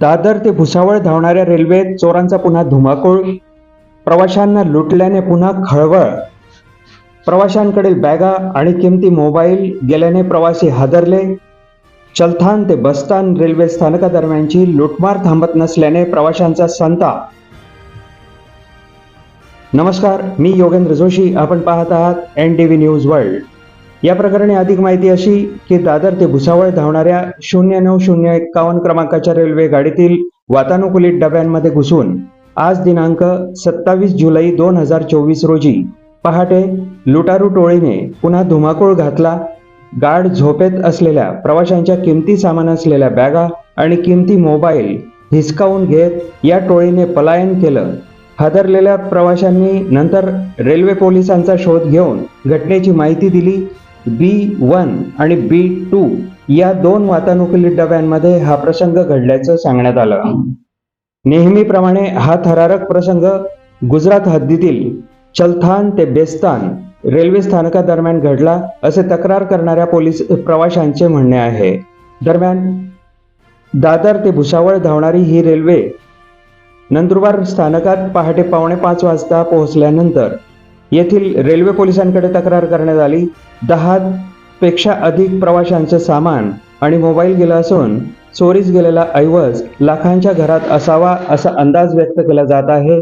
दादर ते भुसावळ धावणाऱ्या रेल्वेत चोरांचा पुन्हा धुमाकूळ प्रवाशांना लुटल्याने पुन्हा खळबळ. प्रवाशांकडील बॅगा आणि किमती मोबाईल गेल्याने प्रवासी हादरले. चलथान ते बस्तान रेल्वे स्थानकादरम्यानची लुटमार थांबत नसल्याने प्रवाशांचा संताप नमस्कार मी योगेंद्र जोशी. आपण पाहत आहात N T V News World या प्रकरणी अधिक माहिती अशी की दादर ते भुसावळ धावणाऱ्या शून्य नऊ शून्य एक्कावन्न क्रमांकाच्या रेल्वे गाडीतील वातानुकूलित डब्यांमध्ये घुसून आज दिनांक सत्तावीस जुलै दोन हजार चोवीस रोजी पहाटे लुटारू टोळीने पुन्हा धुमाकूळ घातला गाढ झोपेत असलेल्या प्रवाशांच्या किमती सामान असलेल्या बॅगा आणि किमती मोबाईल हिसकावून घेत या टोळीने पलायन केलं. हादरलेल्या प्रवाशांनी नंतर रेल्वे पोलिसांचा शोध घेऊन घटनेची माहिती दिली बी वन आणि बी टू या दोन वातानुकूलित डब्यांमध्ये हा प्रसंग घडल्याचं सांगण्यात आलं. नेहमीप्रमाणे हा थरारक प्रसंग गुजरात हद्दीतील चलथान ते बेस्तान रेल्वे स्थानकादरम्यान घडला असे तक्रार करणाऱ्या पोलीस प्रवाशांचे म्हणणे आहे. दरम्यान दादर ते भुसावळ धावणारी ही रेल्वे नंदुरबार स्थानकात पहाटे पावणे पाच वाजता पोहोचल्यानंतर येथील रेल्वे पोलिसांकडे तक्रार करण्यात आली. दहा पेक्षा अधिक प्रवाशांचं सामान आणि मोबाईल गेला असून चोरीस गेलेला ऐवज लाखांच्या घरात असावा असा अंदाज व्यक्त केला जात आहे.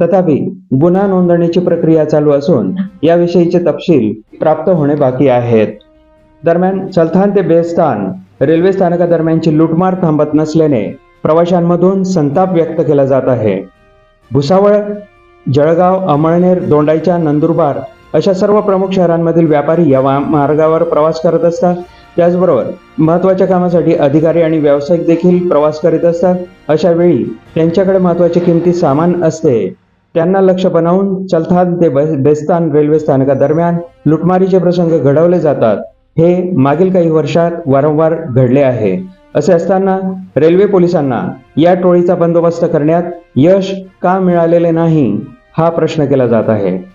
तथापि गुन्हा नोंदणीची प्रक्रिया चालू असून याविषयीचे तपशील प्राप्त होणे बाकी आहेत. दरम्यान सलथान ते बेस्तान रेल्वे स्थानकादरम्यानची लुटमार थांबत नसल्याने प्रवाशांमधून संताप व्यक्त केला जात आहे. भुसावळ जळगाव अमळनेर दोंडाईचा नंदुरबार अशा सर्व प्रमुख शहरांमधील व्यापारी या वा- मार्गावर प्रवास करत असतात. त्याचबरोबर महत्त्वाच्या कामासाठी अधिकारी आणि व्यावसायिक देखील प्रवास करीत असतात. अशा वेळी त्यांच्याकडे महत्वाची किमती सामान असते. त्यांना लक्ष बनवून चलथान ते बेस्तान रेल्वे स्थानकादरम्यान लुटमारीचे प्रसंग घडवले जातात. हे मागील काही वर्षात वारंवार घडले आहे. असे असताना रेल्वे पोलिसांना या टोळीचा बंदोबस्त करण्यात यश का मिळालेले नाही हा प्रश्न केला जात आहे.